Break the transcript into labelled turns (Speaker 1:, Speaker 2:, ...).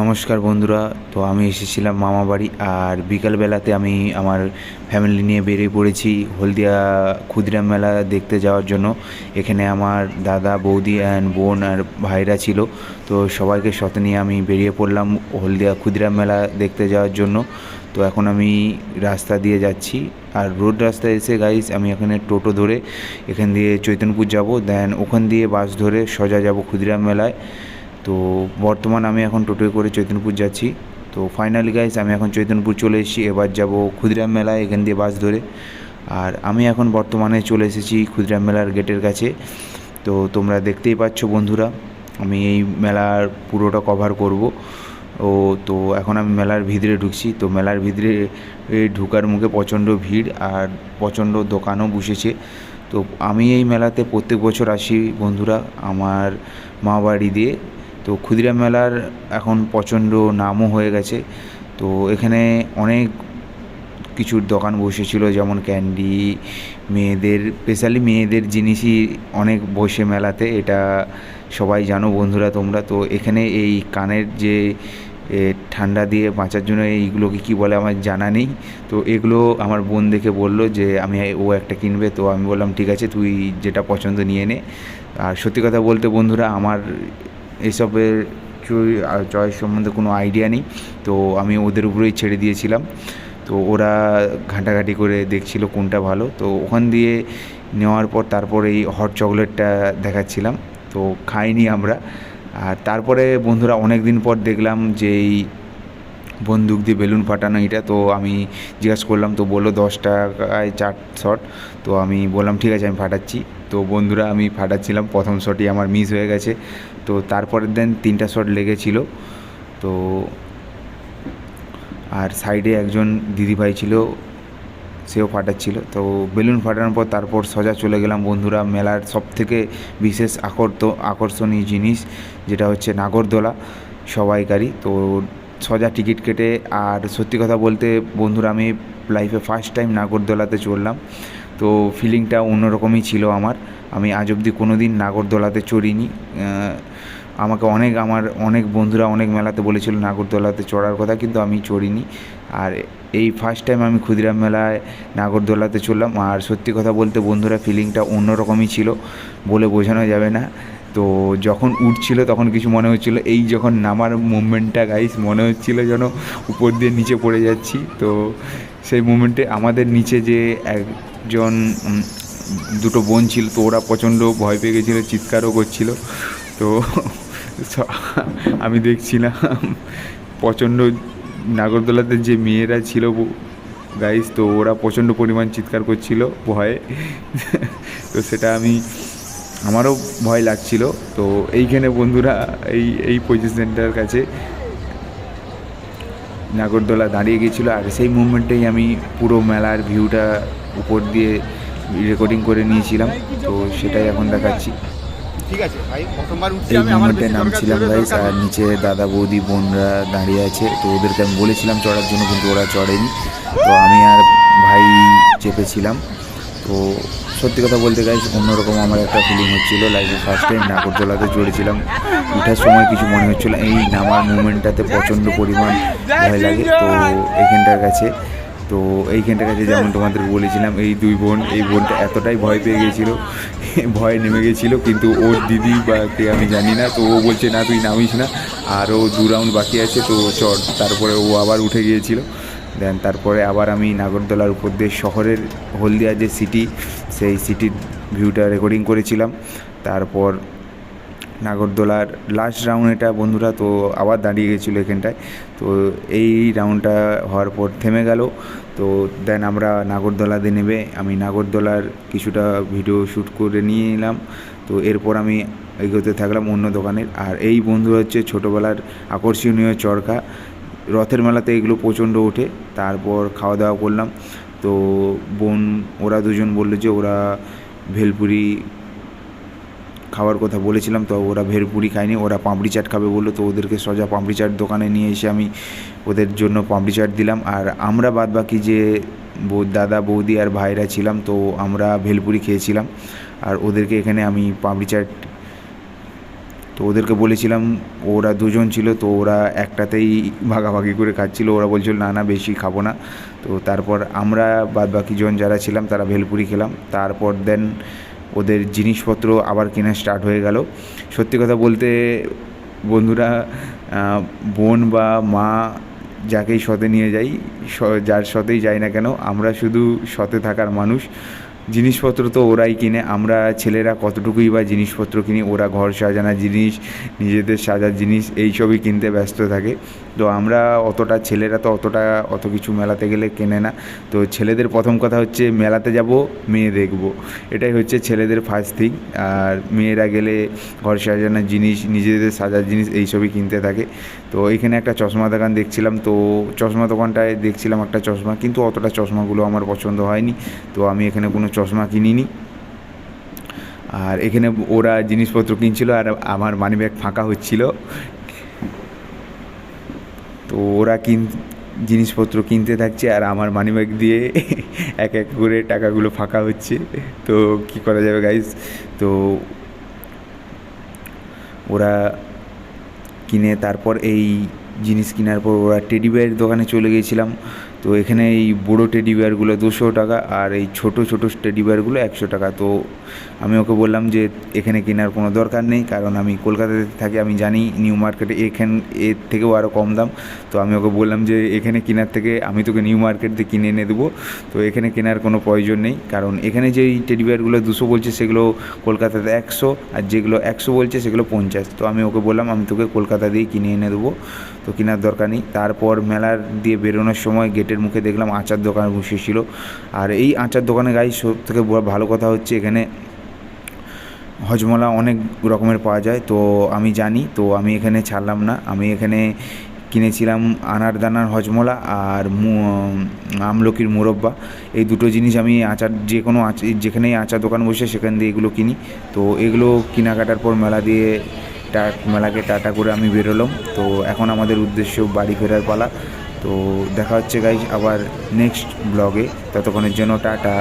Speaker 1: নমস্কার বন্ধুরা, তো আমি এসেছিলাম মামা বাড়ি আর বিকালবেলাতে আমি আমার ফ্যামিলি নিয়ে বেরিয়ে পড়েছি হলদিয়া ক্ষুদিরাম মেলা দেখতে যাওয়ার জন্য। এখানে আমার দাদা, বৌদি অ্যান্ড বোন আর ভাইরা ছিল, তো সবাইকে সাথে নিয়ে আমি বেরিয়ে পড়লাম হলদিয়া ক্ষুদিরাম মেলা দেখতে যাওয়ার জন্য। তো এখন আমি রাস্তা দিয়ে যাচ্ছি আর রোড রাস্তায় এসে গাইস আমি এখানে টোটো ধরে এখান দিয়ে চৈতনপুর যাব দেন ওখান দিয়ে বাস ধরে সোজা যাব ক্ষুদিরাম মেলায়। তো বর্তমান আমি এখন টোটোয় করে চৈতনপুর যাচ্ছি। তো ফাইনালি গাইস আমি এখন চৈতনপুর চলে এসেছি। এবার যাব ক্ষুদিরাম মেলায়, এখান দিয়ে বাস ধরে। আর আমি এখন বর্তমানে চলে এসেছি ক্ষুদিরাম মেলার গেটের কাছে। তো তোমরা দেখতেই পাচ্ছ বন্ধুরা, আমি এই মেলার পুরোটা কভার করব। ও, তো এখন আমি মেলার ভিতরে ঢুকছি। তো মেলার ভিতরে ঢুকার মুখে প্রচণ্ড ভিড় আর প্রচণ্ড দোকানও বসেছে। তো আমি এই মেলাতে প্রত্যেক বছর আসি বন্ধুরা, আমার মা বাড়ি দিয়ে। তো ক্ষুদিরাম মেলার এখন প্রচণ্ড নামও হয়ে গেছে। তো এখানে অনেক কিছুর দোকান বসেছিল, যেমন ক্যান্ডি, মেয়েদের স্পেশালি মেয়েদের জিনিসই অনেক বসে মেলাতে, এটা সবাই জানো বন্ধুরা তোমরা। তো এখানে এই কানের যে ঠান্ডা দিয়ে বাঁচার জন্য এইগুলোকে কী বলে আমার জানা নেই। তো এগুলো আমার বোন দেখে বলল যে, আমি, ও একটা কিনবে। তো আমি বললাম, ঠিক আছে, তুই যেটা পছন্দ নিয়ে নে। আর সত্যি কথা বলতে বন্ধুরা, আমার এসবের চয়েস সম্বন্ধে কোনো আইডিয়া নেই। তো আমি ওদের উপরেই ছেড়ে দিয়েছিলাম। তো ওরা ঘাঁটাঘাঁটি করে দেখছিল কোনটা ভালো। তো ওখান দিয়ে নেওয়ার পর তারপর এই হট চকলেটটা দেখাচ্ছিলাম। তো খাইনি আমরা। আর তারপরে বন্ধুরা অনেক দিন পর দেখলাম যে এই বন্দুক দিয়ে বেলুন ফাটানো এটা। তো আমি জিজ্ঞাসা করলাম, তো বলল দশ টাকায় চার শট তো আমি বললাম, ঠিক আছে, আমি ফাটাচ্ছি। তো বন্ধুরা আমি ফাটাচ্ছিলাম, প্রথম শটই আমার মিস হয়ে গেছে। তো তারপরের দিন তিনটা শট লেগেছিল। তো আর সাইডে একজন দিদিভাই ছিল, সেও ফাটাচ্ছিল। তো বেলুন ফাটানোর পর তারপর সোজা চলে গেলাম বন্ধুরা মেলার সব থেকে বিশেষ আকর্ত, আকর্ষণীয় জিনিস, যেটা হচ্ছে নাগরদোলা সবাইকারই তো সোজা টিকিট কেটে, আর সত্যি কথা বলতে বন্ধুরা আমি লাইফে ফার্স্ট টাইম নাগরদোলাতে চড়লাম। তো ফিলিংটা অন্যরকমই ছিল আমার। আমি আজ অবধি কোনো দিন নাগরদোলাতে চড়িনি। আমাকে অনেক, আমার অনেক বন্ধুরা অনেক মেলাতে বলেছিল নাগরদোলাতে চড়ার কথা, কিন্তু আমি চড়িনি। আর এই ফার্স্ট টাইম আমি ক্ষুদিরাম মেলায় নাগরদোলাতে চড়লাম। আর সত্যি কথা বলতে বন্ধুরা ফিলিংটা অন্যরকমই ছিল বলে বোঝানো যাবে না। তো যখন উঠছিল তখন কিছু মনে হচ্ছিল, এই যখন নামার মুভমেন্টটা গাইস মনে হচ্ছিল যেন উপর দিয়ে নিচে পড়ে যাচ্ছি। তো সেই মুভমেন্টে আমাদের নিচে যে একজন উম, দুটো বোন ছিল তো ওরা প্রচণ্ড ভয় পেয়ে গেছিল চিৎকারও করছিল। তো আমি দেখছিলাম প্রচণ্ড নাগরদোলাতে যে মেয়েরা ছিল গাইস তো ওরা প্রচণ্ড পরিমাণ চিৎকার করছিল ভয়ে। তো সেটা আমি আমারও ভয় লাগছিল। তো এইখানে বন্ধুরা এই এই পজিশনটার কাছে নাগরদোলা দাঁড়িয়ে গিয়েছিল আর সেই মুভমেন্টেই আমি পুরো মেলার ভিউটা উপর দিয়ে রেকর্ডিং করে নিয়েছিলাম তো সেটাই এখন দেখাচ্ছি।
Speaker 2: ঠিক আছে ভাই প্রথমবার উঠছি
Speaker 1: এই
Speaker 2: আমি আমার বেশি
Speaker 1: নামছিলাম গাইস আর নিচে দাদা বৌদি বোনরা দাঁড়িয়ে আছে তো ওদেরকে আমি বলেছিলাম চড়ার জন্য কিন্তু ওরা চড়েনি। তো আমি আর ভাই চেপেছিলাম। তো সত্যি কথা বলতে গাইস অন্যরকম আমার একটা ফিলিং হচ্ছিল। লাইফে ফার্স্ট টাইম নাগরদোলাতে চড়েছিলাম। উঠার সময় কিছু মনে হচ্ছিল এই নামার মুভমেন্টটাতে প্রচণ্ড পরিমাণ ভয় লাগে তো এখানটার কাছে তো এইখানটার কাছে যেমন তোমাদের বলেছিলাম, এই দুই বোন, এই বোনটা এতটাই ভয় পেয়ে গিয়েছিল ভয় নেমে গেছিল, কিন্তু ওর দিদি বা কে আমি জানি না, তো ও বলছে, না, তুই নামিস না। আর ও দু রাউন্ড বাকি আছে, তো চট তারপরে ও আবার উঠে গিয়েছিল। দেন তারপরে আবার আমি নাগরদোলার উপর দিয়ে শহরের হলদিয়া যে সিটি সেই সিটির ভিউটা রেকর্ডিং করেছিলাম। তারপর নাগরদোলার লাস্ট রাউন্ড এটা বন্ধুরা তো আবার দাঁড়িয়ে গেছিল এখানটায়। তো এই রাউন্ডটা হওয়ার পর থেমে গেল। তো দেন আমরা নাগরদোলাতে নেবে আমি নাগরদোলার কিছুটা ভিডিও শ্যুট করে নিয়ে এলাম। তো এরপর আমি এগোতে থাকলাম অন্য দোকানের। আর এই বন্ধু হচ্ছে ছোটোবেলার আকর্ষণীয় চরকা রথের মেলাতে এগুলো প্রচণ্ড ওঠে। তারপর খাওয়া দাওয়া করলাম। তো বোন, ওরা দুজন বলল যে ওরা ভেলপুরি খাওয়ার কথা বলেছিলাম, তো ওরা ভেলপুরি খায়নি, ওরা পাঁপড়ি চাট খাবে বলল, তো ওদেরকে সোজা পাঁপড়ি চাট দোকানে নিয়ে এসে আমি ওদের জন্য পাঁপড়ি চাট দিলাম। আর আমরা বাদ বাকি যে দাদা, বৌদি আর ভাইরা ছিলাম, তো আমরা ভেলপুরি খেয়েছিলাম। আর ওদেরকে এখানে আমি পাঁপড়ি চাট, তো ওদেরকে বলেছিলাম, ওরা দুজন ছিল, তো ওরা একটাতেই ভাগাভাগি করে খাচ্ছিল। ওরা বলছিল, না না, বেশি খাব না। তো তারপর আমরা বাদ বাকি জন যারা ছিলাম, তারা ভেলপুরি খেলাম। তারপর দেন ওদের জিনিসপত্র আবার কেনা স্টার্ট হয়ে গেল। সত্যি কথা বলতে বন্ধুরা বোন বা মা যাকেই সতে নিয়ে যাই যার সতেই যাই না কেন, আমরা শুধু সতে থাকার মানুষ। জিনিসপত্র তো ওরাই কিনে, আমরা ছেলেরা কতটুকুই বা জিনিসপত্র কিনি, ওরা ঘর সাজানোর জিনিস, নিজেদের সাজার জিনিস, এইসবই কিনতে ব্যস্ত থাকে। তো আমরা অতটা, ছেলেরা তো অতটা অত কিছু মেলাতে গেলে কেনে না। তো ছেলেদের প্রথম কথা হচ্ছে মেলাতে যাব, মেয়ে দেখব। এটাই হচ্ছে ছেলেদের ফার্স্ট থিং আর মেয়েরা গেলে ঘর সাজানোর জিনিস, নিজেদের সাজার জিনিস এইসবই কিনতে থাকে। তো এখানে একটা চশমা দোকান দেখছিলাম, তো চশমা দোকানটায় দেখছিলাম একটা চশমা, কিন্তু অতটা চশমাগুলো আমার পছন্দ হয়নি। তো আমি এখানে কোনো চশমা কিনিনি। আর এখানে ওরা জিনিসপত্র কিনছিল, আর আমার মানিব্যাগ ফাঁকা হচ্ছিল। তো ওরা কিন, জিনিসপত্র কিনতে থাকছে আর আমার মানিব্যাগ দিয়ে এক এক করে টাকাগুলো ফাঁকা হচ্ছে। তো কি করা যাবে গাইজ তো ওরা কিনে তারপর এই জিনিস কেনার পর ওরা টেডি বিয়ারের দোকানে চলে গিয়েছিলাম। তো এখানে এই বড়ো টেডি বিয়ারগুলো দুশো টাকা আর এই ছোটো ছোটো টেডি বিয়ারগুলো একশো টাকা। তো আমি ওকে বললাম যে এখানে কেনার কোনো দরকার নেই, কারণ আমি কলকাতাতে থাকি, আমি জানি নিউ মার্কেটে এখান এর থেকেও আরও কম দাম। তো আমি ওকে বললাম যে এখানে কেনার থেকে আমি তোকে নিউ মার্কেট থেকে কিনে এনে দেবো। তো এখানে কেনার কোনো প্রয়োজন নেই, কারণ এখানে যেই টেডি বিয়ারগুলো দুশো বলছে সেগুলো কলকাতাতে একশো, আর যেগুলো একশো বলছে সেগুলো পঞ্চাশ। তো আমি ওকে বললাম, আমি তোকে কলকাতা দিয়ে কিনে এনে দেবো। তো কেনার দরকার নেই। তারপর মেলার দিয়ে বেরোনোর সময় গেটের মুখে দেখলাম আচার দোকান বসেছিল। আর এই আচার দোকানে গাই সব থেকে ভালো কথা হচ্ছে এখানে হজমলা অনেক রকমের পাওয়া যায়। তো আমি জানি, তো আমি এখানে ছাড়লাম না। আমি এখানে কিনেছিলাম আনার দানার হজমলা আর আমলকির মুরব্বা। এই দুটো জিনিস আমি আচার, যে কোনো যেখানেই আচার দোকান বসে সেখান দিয়ে এগুলো কিনি। তো এগুলো কেনাকাটার পর মেলা দিয়ে টা, মেলাকে টাটা করে আমি বেরোলাম। তো এখন আমাদের উদ্দেশ্য বাড়ি ফেরার পালা। তো দেখা হচ্ছে গাইজ আবার নেক্সট ব্লগে ততক্ষণের জন্য টাটা।